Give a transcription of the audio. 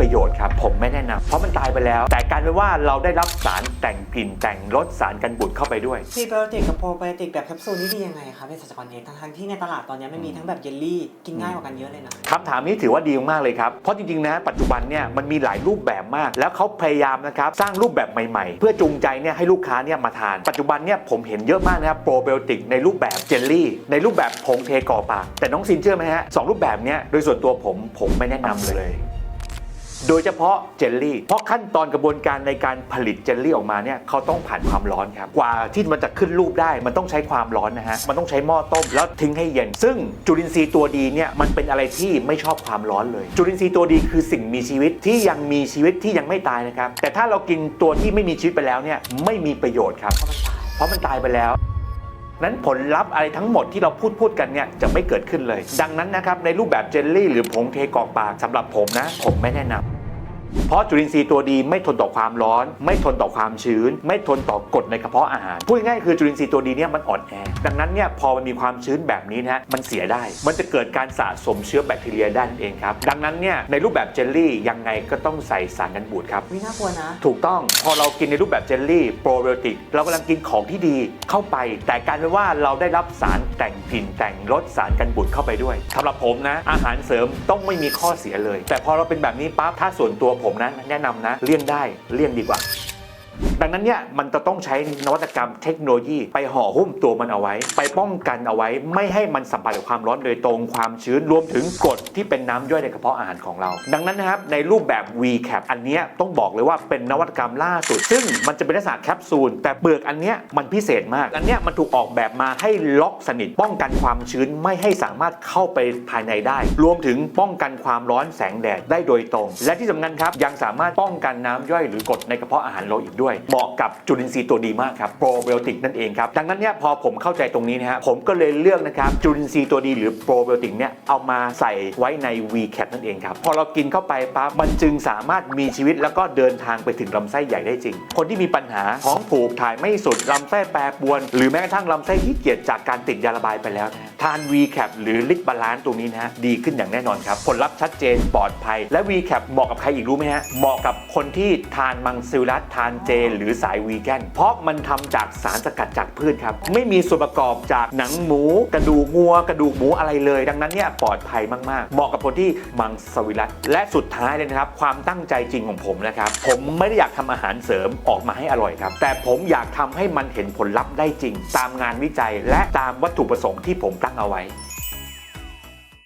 ประโยชน์ครับ ผมไม่แนะนำเพราะมันตายไปแล้ว แต่กลารเป็นว่าเราได้รับสารแต่งกลิ่นแต่งรสสารกันบูดเข้าไปด้วย พรีไบโอติกกับโปรไบโอติกแบบแคปซูลนี่ดียังไงคะเภสัชกรเองทั้งๆที่ในตลาดตอนนี้มันมีทั้งแบบเยลลี่กินง่ายกว่ากันเยอะเลยนะ คำถามนี้ถือว่าดีมากๆเลยครับ เพราะจริงๆ นะ ปัจจุบันเนี่ยมันมีหลายรูปแบบมาก แล้วเขาพยายามนะครับ สร้างรูปแบบใหม่ๆ เพื่อจูงใจเนี่ยให้ลูกค้าเนี่ยมาทาน ปัจจุบันเนี่ยผมเห็นเยอะมากนะครับโปรไบโอติกในรูปแบบเจลลี่ ในรูปแบบผงเทกรอปาก แต่น้องซินเชื่อไหมฮะสองรูปแบบเนี้ยโดยส่วนตัวผมผมไม่แนะนำเลย โดยเฉพาะเจลลี่ เพราะขั้นตอนกระบวนการในการผลิตเจลลี่ออกมาเนี่ยเขาต้องผ่านความร้อนครับ กว่าที่มันจะขึ้นรูปได้มันต้องใช้ความร้อนนะฮะ มันต้องใช้หม้อต้มแล้วทิ้งให้เย็น ซึ่งจุลินทรีย์ตัวดีเนี่ยมันเป็นอะไรที่ไม่ชอบความร้อนเลย จุลินทรีย์ตัวดีคือสิ่งมีชีวิตที่ยังมีชีวิตที่ยังไม่ตายนะครับ แต่ถ้าเรากินตัวที่ไม่มีชีวิตไปแล้วเนี่ยไม่มีประโยชน์ครับ เพราะมันตายเพราะมันตายไปแล้วนั้นผลลัพธ์อะไรทั้งหมดที่เราพูดพูดกันเนี่ยจะไม่เกิดขึ้นเลย ดังนั้นนะครับในรูปแบบเจลลี่ หรือผงเทกอกปากสำหรับผมนะ ผมไม่แนะนำ เพราะจุลินทรีย์ตัวดีไม่ทนต่อความร้อน ไม่ทนต่อความชื้น ไม่ทนต่อกรดในกระเพาะอาหารพูดง่ายๆคือจุลินทรีย์ตัวดีเนี่ยมันอ่อนแอดังนั้นเนี่ยพอมันมีความชื้นแบบนี้นะฮะมันเสียได้ มันจะเกิดการสะสมเชื้อแบคทีเรียได้นั่นเองครับดังนั้นเนี่ยในรูปแบบเจลลี่ยังไงก็ต้องใส่สารกันบูดครับวิน่ากลัวนะ ถูกต้องพอเรากินในรูปแบบเจลลี่โปรไบโอติกเรากำลังกินของที่ดีเข้าไป แต่กลารเป็นว่าเราได้รับสารแต่งกลิ่นแต่งรสสารกันบูดเข้าไปด้วยสำหรับผมนะอาหารเสริมต้องไม่มีข้อเสียเลย แต่พอเราเป็นแบบนี้ปั๊บถ้าส่วนตัวผผมนะ แนะนำนะ เลี่ยงได้เลี่ยงดีกว่า ดังนั้นเนี่ยมันจะต้องใช้นวัตกรรมเทคโนโลยี ไปห่อหุ้มตัวมันเอาไว้ ไปป้องกันเอาไว้ ไม่ให้มันสัมผัสกับความร้อนโดยตรงความชื้นรวมถึงกรดที่เป็นน้ำย่อยในกระเพาะอาหารของเรา ดังนั้นนะครับในรูปแบบ VCAP อันนี้ต้องบอกเลยว่าเป็นนวัตกรรมล่าสุด ซึ่งมันจะเป็นลักษณะแคปซูลแต่เปลือกอันเนี้ยมันพิเศษมาก อันเนี้ยมันถูกออกแบบมาให้ล็อกสนิท ป้องกันความชื้นไม่ให้สามารถเข้าไปภายในได้ รวมถึงป้องกันความร้อนแสงแดดได้โดยตรง และที่สำคัญครับยังสามารถป้องกันน้ำย่อยหรือกรดในกระเพาะอาหารเราอีกด้วยเหมาะกับจุลินทรีย์ตัวดีมากครับโปรไบโอติกนั่นเองครับดังนั้นเนี่ยพอผมเข้าใจตรงนี้นะฮะผมก็เลยเลือกนะครับจุลินทรีย์ตัวดีหรือโปรไบโอติกเนี่ยเอามาใส่ไว้ใน VCAP นั่นเองครับพอเรากินเข้าไปปั๊บมันจึงสามารถมีชีวิตแล้วก็เดินทางไปถึงลำไส้ใหญ่ได้จริง คนที่มีปัญหาท้องผูกถ่ายไม่สุดลำไส้แปรปรวน หรือแม้กระทั่งลำไส้ที่เกียจจากการติดยาระบายไปแล้วนะทาน VCAP หรือลิปบาลานซ์ตรงนี้นะฮะดีขึ้นอย่างแน่นอนครับผลลัพธ์ชัดเจนปลอดภัย และ VCAP เหมาะกับใครอีกรู้ไหมฮะเหมาะกับคนที่ทานมังสวิรัตทานเจหรือสายวีแกนเพราะมันทำจากสารสกัดจากพืชครับ ไม่มีส่วนประกอบจากหนังหมู กระดูกงัว กระดูกหมูอะไรเลย ดังนั้นเนี่ยปลอดภัยมาก ๆ เหมาะกับคนที่มังสวิรัตและสุดท้ายเลยนะครับ ความตั้งใจจริงของผมนะครับ ผมไม่ได้อยากทำอาหารเสริมออกมาให้อร่อยครับ แต่ผมอยากทำให้มันเห็นผลลัพธ์ได้จริง ตามงานวิจัยและตามวัตถุประสงค์ที่ผมตั้งเอาไว้